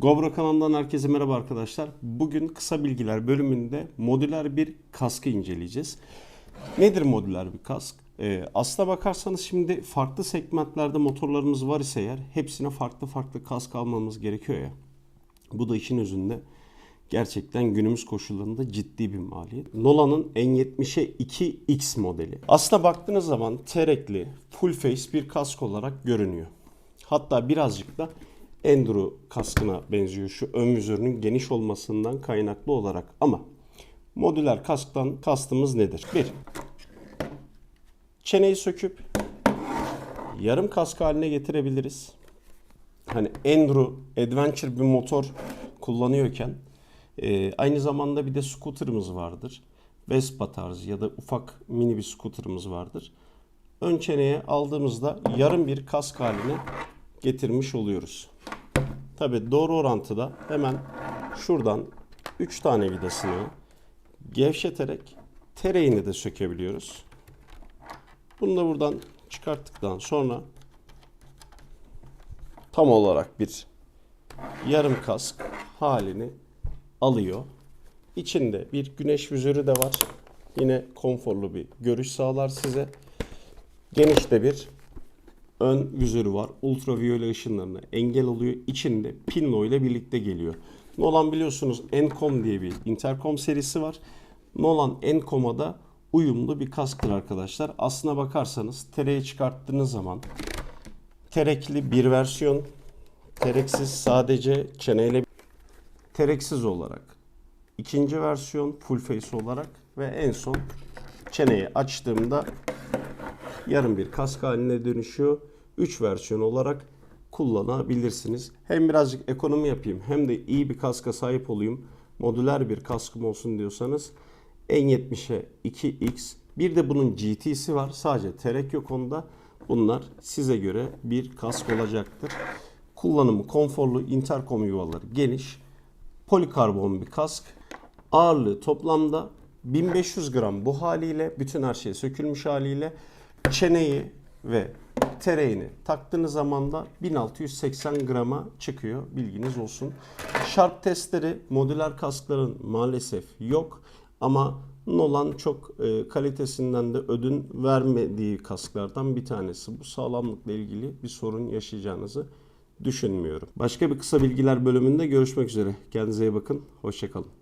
Gobro kanalından herkese merhaba arkadaşlar. Bugün kısa bilgiler bölümünde modüler bir kaskı inceleyeceğiz. Nedir modüler bir kask? Ee, aslına bakarsanız şimdi farklı segmentlerde motorlarımız var ise eğer hepsine farklı farklı kask almamız gerekiyor ya. Bu da işin özünde gerçekten günümüz koşullarında ciddi bir maliyet. Nola'nın N70'e 2X modeli. Aslına baktığınız zaman terekli, full face bir kask olarak görünüyor. Hatta birazcık da Enduro kaskına benziyor şu ön vizörünün geniş olmasından kaynaklı olarak. Ama modüler kasktan kastımız nedir? Bir, çeneyi söküp yarım kask haline getirebiliriz. Hani Enduro, Adventure bir motor kullanıyorken e, aynı zamanda bir de scooter'ımız vardır. Vespa tarzı ya da ufak mini bir scooter'ımız vardır. Ön çeneye aldığımızda yarım bir kask haline getirmiş oluyoruz. Tabi doğru orantıda hemen şuradan 3 tane vidasını gevşeterek tereğini de sökebiliyoruz. Bunu da buradan çıkarttıktan sonra tam olarak bir yarım kask halini alıyor. İçinde bir güneş vizörü de var. Yine konforlu bir görüş sağlar size. Geniş de bir ön vizörü var. Ultraviyole ışınlarına engel oluyor. İçinde Pinlo ile birlikte geliyor. Nolan biliyorsunuz Encom diye bir intercom serisi var. Nolan Encom'a da uyumlu bir kasktır arkadaşlar. Aslına bakarsanız tereye çıkarttığınız zaman terekli bir versiyon, tereksiz sadece çeneyle tereksiz olarak ikinci versiyon full face olarak ve en son çeneyi açtığımda yarım bir kask haline dönüşüyor. 3 versiyon olarak kullanabilirsiniz. Hem birazcık ekonomi yapayım hem de iyi bir kaska sahip olayım. Modüler bir kaskım olsun diyorsanız N70'e 2X bir de bunun GT'si var. Sadece terek yok onda. Bunlar size göre bir kask olacaktır. Kullanımı konforlu, interkom yuvaları geniş, polikarbon bir kask. Ağırlığı toplamda 1500 gram bu haliyle, bütün her şey sökülmüş haliyle çeneyi ve tereğini taktığınız zaman da 1680 grama çıkıyor. Bilginiz olsun. Şarp testleri modüler kaskların maalesef yok. Ama Nolan çok e, kalitesinden de ödün vermediği kasklardan bir tanesi. Bu sağlamlıkla ilgili bir sorun yaşayacağınızı düşünmüyorum. Başka bir kısa bilgiler bölümünde görüşmek üzere. Kendinize iyi bakın. Hoşçakalın.